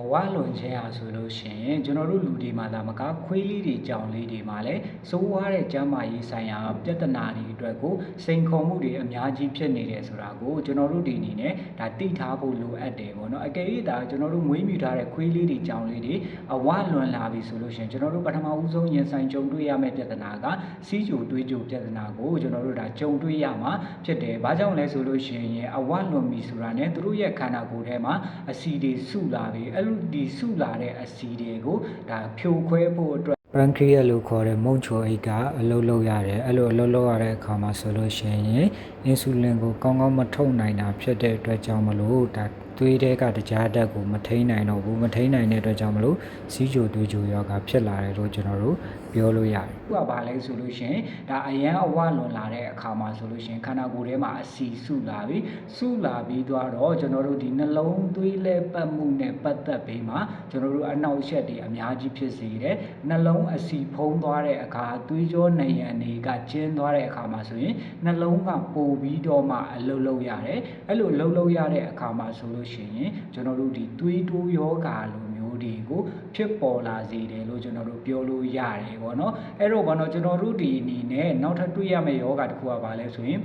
အဝလွန်ခြင်းဟာဆိုလို့ရှိရင်ကျွန်တော်တို့လူတွေမှာဒါမကခွေးလေးတွေကြောင်လေးတွေမှာလည်းစိုးဝါးတဲ့ကျန်းမာရေးဆိုင်ရာပြဿနာတွေအတွက်ကိုစိန်ခေါ်မှုတွေအများကြီးဖြစ်နေတယ်ဆိုတာကိုကျွန်တော်တို့ဒီအနေနဲ့ ဒါသိထားဖို့လိုအပ်တယ်ပေါ့နော်အကယ်၍ဒါကျွန်တော်တို့မွေးမြူထားတဲ့ခွေးလေးတွေကြောင်လေးတွေအဝလွန်လာပြီဆိုလို့ရှိရင်ကျွန်တော်တို့ပထမဦးဆုံးရင်ဆိုင်ကြုံတွေ့ရမယ့်ပြဿနာကစီးကြိုတွေးကြိုပြဿနာကိုကျွန်တော်တို့ဒါကြုံတွေ့ရမှာဖြစ်တယ်။ဘာကြောင့်လဲဆိုလို့ရှိရင်အဝလွန်ပြီဆိုတာနဲ့သူတို့ရဲ့ခန္ဓာကိုယ်ထဲမှာအဆီတွေစုလာပြီအဲ့လိုဒီစုလာတဲ့အဆီတွေကိုဒါဖြိုခွဲဖို့အတွက် pancreas လို့ခေါ်တဲ့မုန့်ချိုအိတ်ကအလုပ်လုပ်ရတယ်အဲ့လိုအလုပ်လုပ်ရတဲ့အခါမှာဆိုလို့ရှိရင်အင်ဆူလင်ကိုကောင်းကောင်းမထုတ်နိုင်တာဖြစ်တဲ့အတွက်ကြောင့်မလို့ဒါ သွေးထဲကတကြားဓာတ်ကိုမထိန်းနိုင်တော့ဘူးမထိန်းနိုင်တဲ့အတွက်ကြောင့်မလို့စီးချိုသွေးချိုယောဂဖြစ်လာတယ်လို့ကျွန်တော်တို့ပြောလို့ရတယ်။ခုကဘာလဲဆိုလို့ရှိရင်ဒါအရန်အဝလွန်လာတဲ့အခါမှာဆိုလို့ရှိရင်ခန္ဓာကိုယ်ထဲမှာအဆီစုလာပြီစုလာပြီးသွားတော့ကျွန်တော်တို့ဒီနှလုံးသွေးလဲပတ်မှုနဲ့ပတ်သက်ပြီးမှကျွန်တော်တို့အနောက်ရှက်တွေအများကြီးဖြစ်စေတယ်နှလုံးအဆီဖုံးသွားတဲ့အခါသွေးကြောနယံတွေကကျင်းသွားတဲ့အခါမှာဆိုရင်နှလုံးကပိုပြီးတော့မှအလုလုရတယ်အဲ့လိုလှုပ်လှုပ်ရတဲ့အခါမှာဆိုလို့ရှိရင်ကျွန်တော်တို့ဒီသွေးတိုးယောဂါလိုမျိုးတွေကိုဖြစ်ပေါ်လာစေတယ်လို့ကျွန်တော်တို့ပြောလို့ရတယ်ပေါ့နော်အဲ့တော့ဘာလို့ကျွန်တော်တို့ဒီအနေနဲ့နောက်ထပ်တွေ့ရမယ့်ယောဂါတစ်ခုကဘာလဲဆိုရင်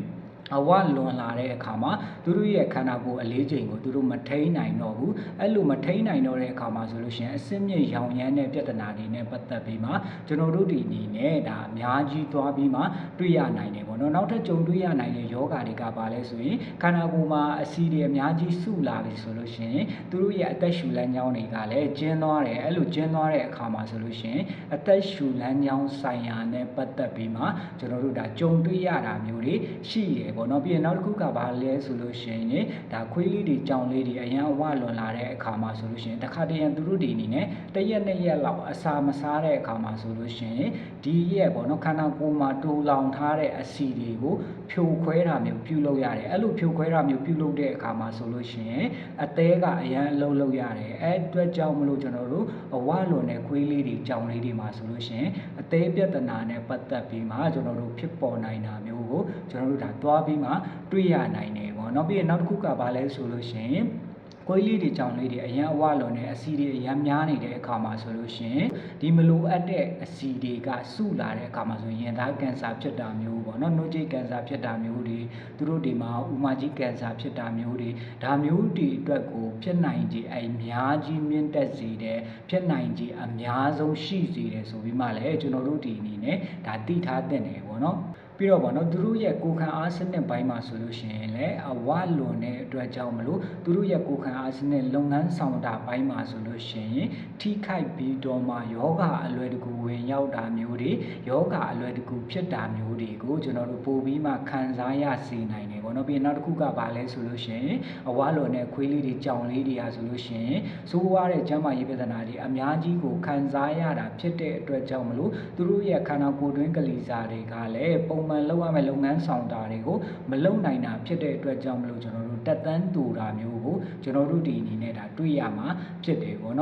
အဝလွန်လာတဲ့အခါမှာသူတို့ရဲ့ခန္ဓာကိုယ်အလေးချိန်ကိုသူတို့မထိန်းနိုင်တော့ဘူးအဲ့လိုမထိန်းနိုင်တော့တဲ့အခါမှာဆိုလို့ရှိရင်အစင်းမြင့်ရောင်ရမ်းတဲ့ပြဿနာတွေနဲ့ပတ်သက်ပြီးမှကျွန်တော်တို့ဒီအနေနဲ့ဒါအများကြီးသွားပြီးမှတွေ့ရနိုင်တယ်ပေါ့နော်နောက်ထပ်ကြုံတွေ့ရနိုင်တဲ့ယောဂါတွေကပါလဲဆိုရင်ခန္ဓာကိုယ်မှာအဆီတွေအများကြီးစုလာပြီဆိုလို့ရှိရင်သူတို့ရဲ့အသက်ရှူလမ်းကြောင်းတွေကလည်းကျဉ်းသွားတယ်အဲ့လိုကျဉ်းသွားတဲ့အခါမှာဆိုလို့ရှိရင်အသက်ရှူလမ်းကြောင်းဆိုင်ရာနဲ့ပတ်သက်ပြီးမှကျွန်တော်တို့ဒါကြုံတွေ့ရတာမျိုးတွေရှိရပေါ့နော်ပြီးရင်နောက်တစ်ခုကဘာလဲဆိုလို့ရှိရင်ဒါခွေးလေးတွေကြောင်လေးတွေအရန်အဝလွန်လာတဲ့အခါမှာဆိုလို့ရှိရင်တခါတရံသူတို့တွေအနေနဲ့တရက်နှစ်ရက်လောက်အစာမစားတဲ့အခါမှာဆိုလို့ရှိရင်ဒီရက်ပေါ့နော်ခန္ဓာကိုယ်မှာတူလောင်ထားတဲ့အဆီတွေကိုဖြိုခွဲတာမျိုးပြုလုပ်ရတယ်အဲ့လိုဖြိုခွဲတာမျိုးပြုလုပ်တဲ့အခါမှာဆိုလို့ရှိရင်အသေးကအရန်အလုံးလုံးရတယ်အဲ့အတွက်ကြောင့်မလို့ကျွန်တော်တို့အဝလွန်တဲ့ခွေးလေးတွေကြောင်လေးတွေမှာဆိုလို့ရှိရင်အသေးပြဿနာနဲ့ပတ်သက်ပြီးမှကျွန်တော်တို့ဖြစ်ပေါ်နိုင်တာမျိုးကိုကျွန်တော်တို့ဒါသွားပြီးမှတွေ့ရနိုင်တယ်ပေါ့နော်ပြီးရင်နောက်တစ်ခုကဘာလဲဆိုလို့ရှိရင်ကိုယ်လေးတွေကြောင့်လေးတွေအရန်အဝလွန်တဲ့အစီတွေအရန်များနေတဲ့အခါမှာဆိုလို့ရှိရင်ဒီမလိုအပ်တဲ့အစီတွေကစုလာတဲ့အခါမှာဆိုရင်သားကင်ဆာဖြစ်တာမျိုးပေါ့နော်နှုတ်ကြေးကင်ဆာဖြစ်တာမျိုးတွေသူတို့ဒီမှာဥမာကြီးကင်ဆာဖြစ်တာမျိုးတွေဒါမျိုးတွေအတွက်ကိုဖြစ်နိုင်ခြေအများကြီးမြင့်တက်စေတယ်ဖြစ်နိုင်ခြေအများဆုံးရှိစေတယ်ဆိုပြီးမှလည်းကျွန်တော်တို့ဒီအနေနဲ့ဒါသိထားသင့်တယ်ပေါ့နော်ပြီးတော့ဗောနော်သူတို့ရဲ့ကိုယ်ခံအားစနစ်ပိုင်းမှာဆိုလို့ရှိရင်လည်းအဝလွန်တဲ့အတွက်ကြောင့်မလို့သူတို့ရဲ့ကိုယ်ခံအားစနစ်လုပ်ငန်းဆောင်တာပိုင်းမှာဆိုလို့ရှိရင်ထိခိုက်ပြီးတော့မှယောဂအလွယ်တကူဝင်ရောက်တာမျိုးတွေယောဂအလွယ်တကူဖြစ်တာမျိုးတွေကိုကျွန်တော်တို့ပို့ပြီးမှခံစားရစေနိုင်တယ်ဗောနော်ပြီးနောက်တစ်ခုကဘာလဲဆိုလို့ရှိရင်အဝလွန်တဲ့ခွေးလေးတွေကြောင်လေးတွေဟာဆိုလို့ရှိရင်စိုးဝါးတဲ့ကျန်းမာရေးပြဿနာတွေအများကြီးကိုခံစားရတာဖြစ်တဲ့အတွက်ကြောင့်မလို့သူတို့ရဲ့ခန္ဓာကိုယ်တွင်းကလေးစားတွေကလည်းပုံမှန်လုပ်ရမယ့်လုပ်ငန်းဆောင်တာတွေကိုမလုပ်နိုင်တာဖြစ်တဲ့အတွက်ကြောင့်မလို့ကျွန်တော်တို့တက်တန်းတူတာမျိုးကိုကျွန်တော်တို့ဒီအနေနဲ့ဒါတွေ့ရမှာဖြစ်တယ်ပေါ့နော်